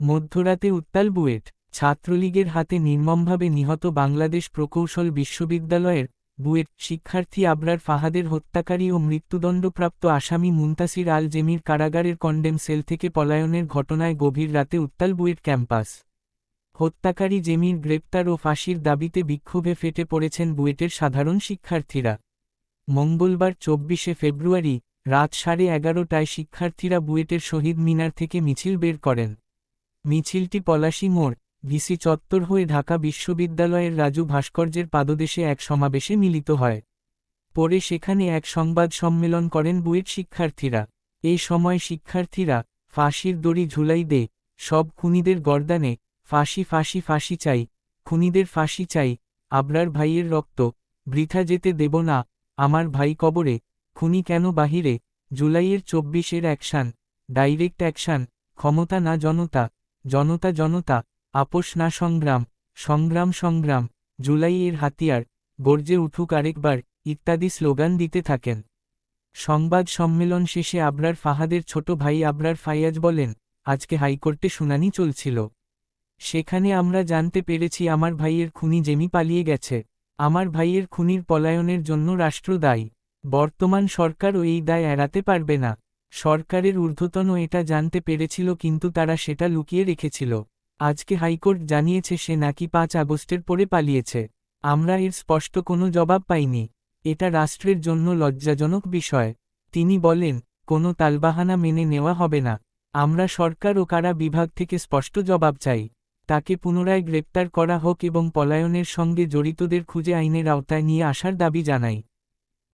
মধ্যরাতে উত্তাল বুয়েট, ছাত্রলীগের হাতে নির্মমভাবে নিহত বাংলাদেশ প্রকৌশল বিশ্ববিদ্যালয়ের বুয়েট শিক্ষার্থী আবরার ফাহাদের হত্যাকারী ও মৃত্যুদণ্ডপ্রাপ্ত আসামি মুন্তাসির আল জেমির কারাগারের কন্ডেম সেল থেকে পলায়নের ঘটনায় গভীর রাতে উত্তাল বুয়েট ক্যাম্পাস। হত্যাকারী জেমির গ্রেপ্তার ও ফাঁসির দাবিতে বিক্ষোভে ফেটে পড়েছেন বুয়েটের সাধারণ শিক্ষার্থীরা। মঙ্গলবার চব্বিশে ফেব্রুয়ারি, রাত সাড়ে এগারোটায় শিক্ষার্থীরা বুয়েটের শহীদ মিনার থেকে মিছিল বের করেন। মিছিলটি পলাশী মোড়, ভিসি চত্বর হয়ে ঢাকা বিশ্ববিদ্যালয়ের রাজু ভাস্কর্যের পাদদেশে এক সমাবেশে মিলিত হয়। পরে সেখানে এক সংবাদ সম্মেলন করেন বুয়েট শিক্ষার্থীরা। এই সময় শিক্ষার্থীরা, ফাঁসির দড়ি ঝুলাই দে, সব খুনিদের গর্দানে, ফাঁসি ফাঁসি ফাঁসি চাই, খুনিদের ফাঁসি চাই, আবরার ভাইয়ের রক্ত, বৃথা যেতে দেব না, আমার ভাই কবরে, খুনি কেন বাহিরে, জুলাইয়ের চব্বিশের অ্যাকশান, ডাইরেক্ট অ্যাকশান, ক্ষমতা না জনতা জনতা জনতা, আপোষ না সংগ্রাম সংগ্রাম সংগ্রাম জুলাইয়ের হাতিয়ার, গর্জে উঠুক আরেকবার, ইত্যাদি স্লোগান দিতে থাকেন। সংবাদ সম্মেলন শেষে আবরার ফাহাদের ছোট ভাই আবরার ফাইয়াজ বলেন, আজকে হাইকোর্টে শুনানি চলছিল। সেখানে আমরা জানতে পেরেছি আমার ভাইয়ের খুনি জেমি পালিয়ে গেছে। আমার ভাইয়ের খুনির পলায়নের জন্য রাষ্ট্র দায়ী বর্তমান সরকারও এই দায় এড়াতে পারবে না। সরকারের ঊর্ধ্বতন এটা জানতে পেরেছিল কিন্তু তারা সেটা লুকিয়ে রেখেছিল। আজকে হাইকোর্ট জানিয়েছে সে নাকি পাঁচ আগস্টের পরে পালিয়েছে। আমরা এর স্পষ্ট কোনো জবাব পাইনি। এটা রাষ্ট্রের জন্য লজ্জাজনক বিষয়। তিনি বলেন, কোনো তালবাহানা মেনে নেওয়া হবে না। আমরা সরকার ও কারা বিভাগ থেকে স্পষ্ট জবাব চাই। তাকে পুনরায় গ্রেপ্তার করা হোক এবং পলায়নের সঙ্গে জড়িতদের খুঁজে আইনের আওতায় নিয়ে আসার দাবি জানাই।